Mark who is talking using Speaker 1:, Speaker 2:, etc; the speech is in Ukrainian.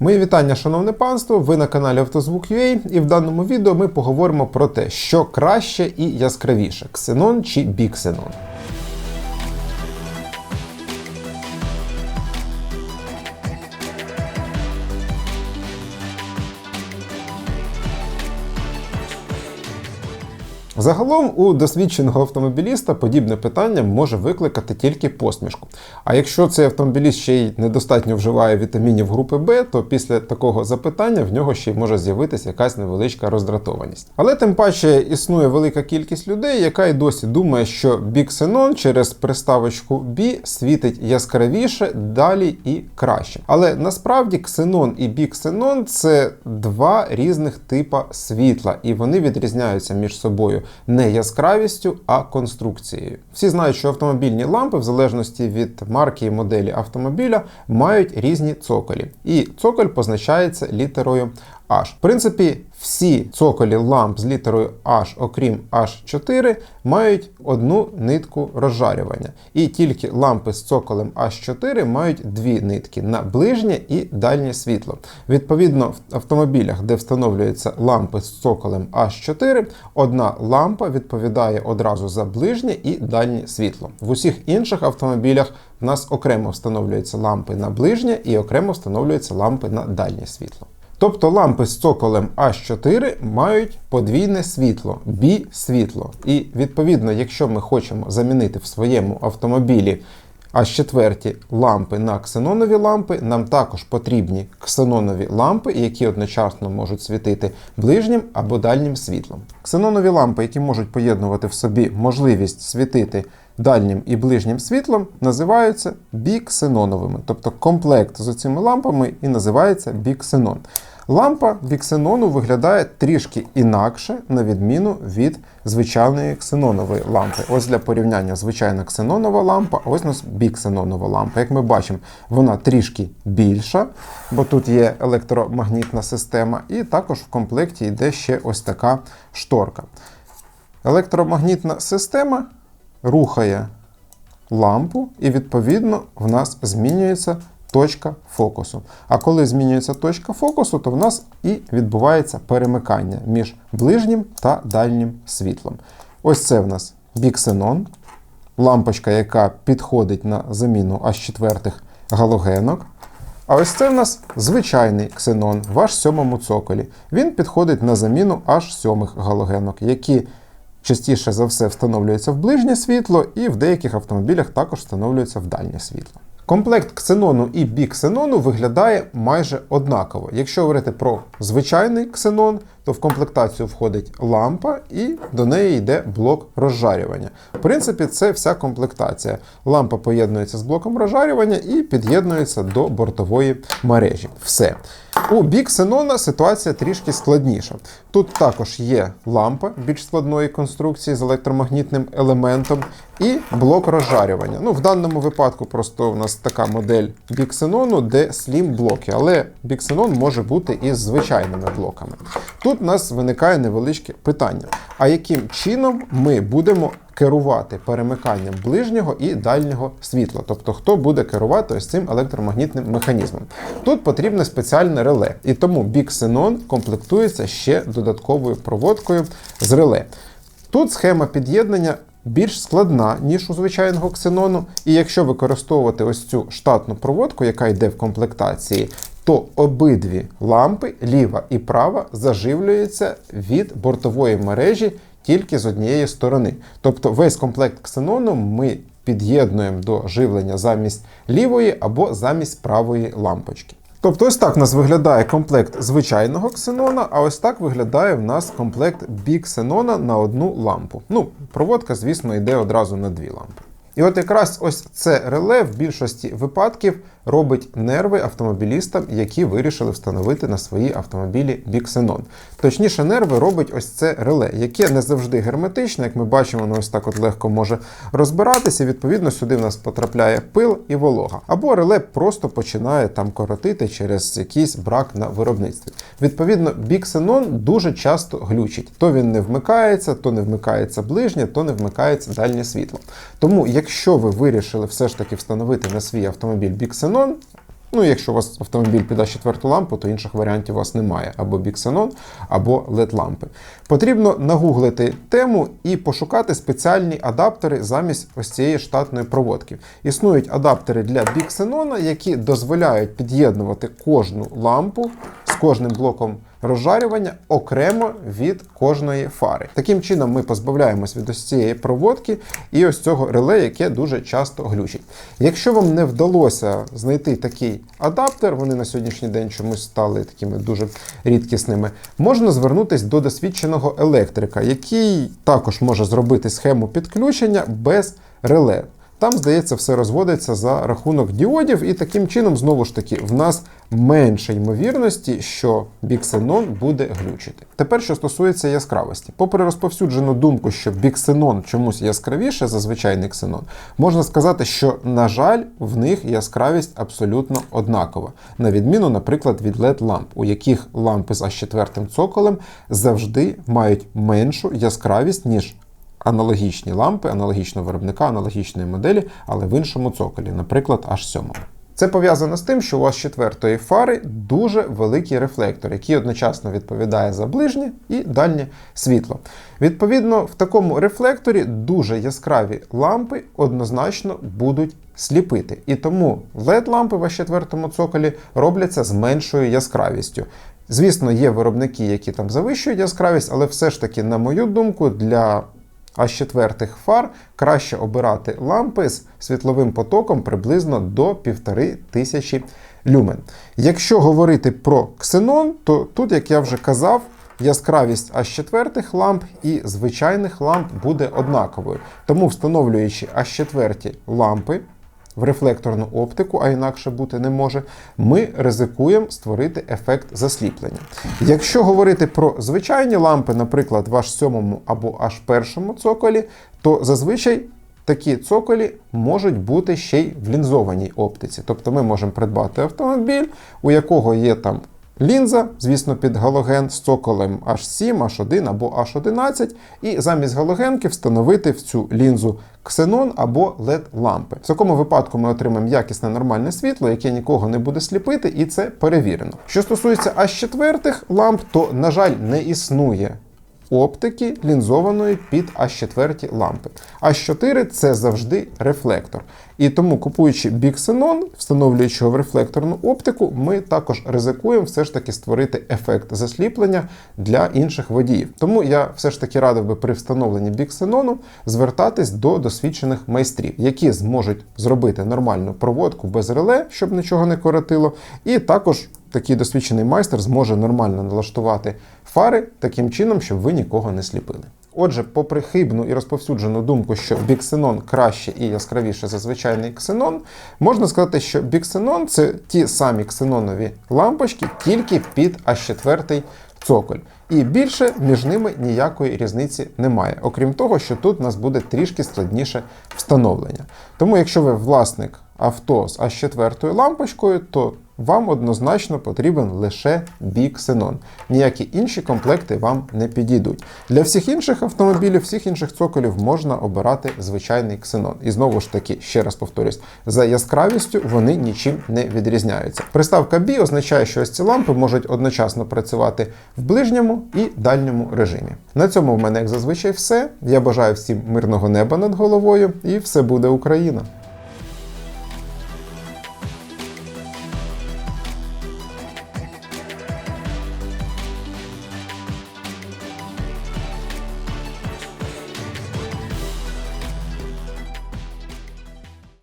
Speaker 1: Мої вітання, шановне панство! Ви на каналі Автозвук.ua і в даному відео ми поговоримо про те, що краще і яскравіше ксенон чи Bixenon. Загалом у досвідченого автомобіліста подібне питання може викликати тільки посмішку. А якщо цей автомобіліст ще й недостатньо вживає вітамінів групи Б, то після такого запитання в нього ще й може з'явитися якась невеличка роздратованість. Але тим паче існує велика кількість людей, яка й досі думає, що біксенон через приставочку B світить яскравіше, далі і краще. Але насправді ксенон і біксенон це два різних типа світла, і вони відрізняються між собою не яскравістю, а конструкцією. Всі знають, що автомобільні лампи, в залежності від марки і моделі автомобіля, мають різні цоколі. І цоколь позначається літерою H. В принципі, всі цоколі ламп з літерою H, окрім H4, мають одну нитку розжарювання. І тільки лампи з цоколем H4 мають дві нитки на ближнє і дальнє світло. Відповідно, в автомобілях, де встановлюються лампи з цоколем H4, одна лампа відповідає одразу за ближнє і дальнє світло. В усіх інших автомобілях в нас окремо встановлюються лампи на ближнє і окремо встановлюються лампи на дальнє світло. Тобто лампи з цоколем H4 мають подвійне світло, B-світло. І відповідно, якщо ми хочемо замінити в своєму автомобілі H4 лампи на ксенонові лампи, нам також потрібні ксенонові лампи, які одночасно можуть світити ближнім або дальнім світлом. Ксенонові лампи, які можуть поєднувати в собі можливість світити дальнім і ближнім світлом, називаються біксеноновими. Тобто комплект з цими лампами і називається біксенон. Лампа біксенону виглядає трішки інакше, на відміну від звичайної ксенонової лампи. Ось для порівняння звичайна ксенонова лампа, ось у нас біксенонова лампа. Як ми бачимо, вона трішки більша, бо тут є електромагнітна система, і також в комплекті йде ще ось така шторка. Електромагнітна система рухає лампу, і відповідно в нас змінюється точка фокусу. А коли змінюється точка фокусу, то в нас і відбувається перемикання між ближнім та дальнім світлом. Ось це в нас біксенон, лампочка, яка підходить на заміну аж четвертих галогенок. А ось це в нас звичайний ксенон в аж сьомому цоколі. Він підходить на заміну аж сьомих галогенок, які частіше за все встановлюється в ближнє світло, і в деяких автомобілях також встановлюється в дальнє світло. Комплект ксенону і біксенону виглядає майже однаково. Якщо говорити про звичайний ксенон, то в комплектацію входить лампа і до неї йде блок розжарювання. В принципі, це вся комплектація. Лампа поєднується з блоком розжарювання і під'єднується до бортової мережі. Все. У бік Xenon ситуація трішки складніша. Тут також є лампа більш складної конструкції з електромагнітним елементом і блок розжарювання. Ну, В даному випадку просто у нас така модель бік Xenon, де слім блоки, але бік Xenon може бути і з звичайними блоками. Тут у нас виникає невеличке питання: а яким чином ми будемо керувати перемиканням ближнього і дальнього світла, тобто хто буде керувати ось цим електромагнітним механізмом. Тут потрібне спеціальне реле, і тому бік Xenon комплектується ще додатковою проводкою з реле. Тут схема під'єднання більш складна, ніж у звичайного ксенону, і якщо використовувати ось цю штатну проводку, яка йде в комплектації, то обидві лампи, ліва і права, заживлюються від бортової мережі тільки з однієї сторони. Тобто весь комплект ксенону ми під'єднуємо до живлення замість лівої або замість правої лампочки. Тобто ось так в нас виглядає комплект звичайного ксенона, а ось так виглядає в нас комплект біксенона на одну лампу. Ну, проводка, звісно, йде одразу на дві лампи. І от якраз ось це реле в більшості випадків робить нерви автомобілістам, які вирішили встановити на свої автомобілі біксенон. Точніше, нерви робить ось це реле, яке не завжди герметичне, як ми бачимо, воно ось так от легко може розбиратися. Відповідно, сюди в нас потрапляє пил і волога. Або реле просто починає там коротити через якийсь брак на виробництві. Відповідно, біксенон дуже часто глючить. То він не вмикається, то не вмикається ближнє, то не вмикається дальнє світло. Тому, якщо ви вирішили все ж таки встановити на свій автомобіль біксенон, Ну, якщо у вас автомобіль під А4 лампу, то інших варіантів у вас немає або біксенон, або led лампи. Потрібно нагуглити тему і пошукати спеціальні адаптери замість ось цієї штатної проводки. Існують адаптери для біксенона, які дозволяють під'єднувати кожну лампу з кожним блоком розжарювання окремо від кожної фари. Таким чином ми позбавляємось від ось цієї проводки і ось цього реле, яке дуже часто глючить. Якщо вам не вдалося знайти такий адаптер, вони на сьогоднішній день чомусь стали такими дуже рідкісними, можна звернутися до досвідченого електрика, який також може зробити схему підключення без реле. Там, здається, все розводиться за рахунок діодів, і таким чином, знову ж таки, в нас менше ймовірності, що біксенон буде глючити. Тепер, що стосується яскравості, попри розповсюджену думку, що біксенон чомусь яскравіше за звичайний ксенон, можна сказати, що, на жаль, в них яскравість абсолютно однакова, на відміну, наприклад, від led ламп, у яких лампи з А4 цоколем завжди мають меншу яскравість, ніж аналогічні лампи, аналогічного виробника, аналогічної моделі, але в іншому цоколі, наприклад, аж 7 Це пов'язано з тим, що у вас четвертої фари дуже великий рефлектор, який одночасно відповідає за ближнє і дальнє світло. Відповідно, в такому рефлекторі дуже яскраві лампи однозначно будуть сліпити. І тому LED-лампи в четвертому цоколі робляться з меншою яскравістю. Звісно, є виробники, які там завищують яскравість, але все ж таки, на мою думку, для а з четвертих фар краще обирати лампи з світловим потоком приблизно до 1500 люмен. Якщо говорити про ксенон, то тут, як я вже казав, яскравість аж четвертих ламп і звичайних ламп буде однаковою. Тому, встановлюючи аж четверті лампи в рефлекторну оптику, а інакше бути не може, ми ризикуємо створити ефект засліплення. Якщо говорити про звичайні лампи, наприклад, в аж сьомому або аж першому цоколі, то зазвичай такі цоколі можуть бути ще й в лінзованій оптиці. Тобто ми можемо придбати автомобіль, у якого є там Лінза, звісно, під галоген з цоколем H7, H1 або H11, і замість галогенки встановити в цю лінзу ксенон або led лампи. В такому випадку ми отримаємо якісне нормальне світло, яке нікого не буде сліпити, і це перевірено. Що стосується H4 ламп, то, на жаль, не існує. Оптики лінзованої під А4 лампи. А4 це завжди рефлектор. І тому, купуючи біксенон, встановлюючи його в рефлекторну оптику, ми також ризикуємо все ж таки створити ефект засліплення для інших водіїв. Тому я все ж таки радив би при встановленні біксенону звертатись до досвідчених майстрів, які зможуть зробити нормальну проводку без реле, щоб нічого не коротило, і також. Такий досвідчений майстер зможе нормально налаштувати фари таким чином, щоб ви нікого не сліпили. Отже, попри хибну і розповсюджену думку, що біксенон краще і яскравіше за звичайний ксенон, можна сказати, що біксенон це ті самі ксенонові лампочки, тільки під А4 цоколь. І більше між ними ніякої різниці немає, окрім того, що тут у нас буде трішки складніше встановлення. Тому, якщо ви власник авто з А4 лампочкою, то вам однозначно потрібен лише біксенон. Ніякі інші комплекти вам не підійдуть. Для всіх інших автомобілів, всіх інших цоколів можна обирати звичайний ксенон. І знову ж таки, ще раз повторюсь, за яскравістю вони нічим не відрізняються. Приставка B означає, що ось ці лампи можуть одночасно працювати в ближньому і дальньому режимі. На цьому в мене, як зазвичай, все. Я бажаю всім мирного неба над головою, і все буде Україна!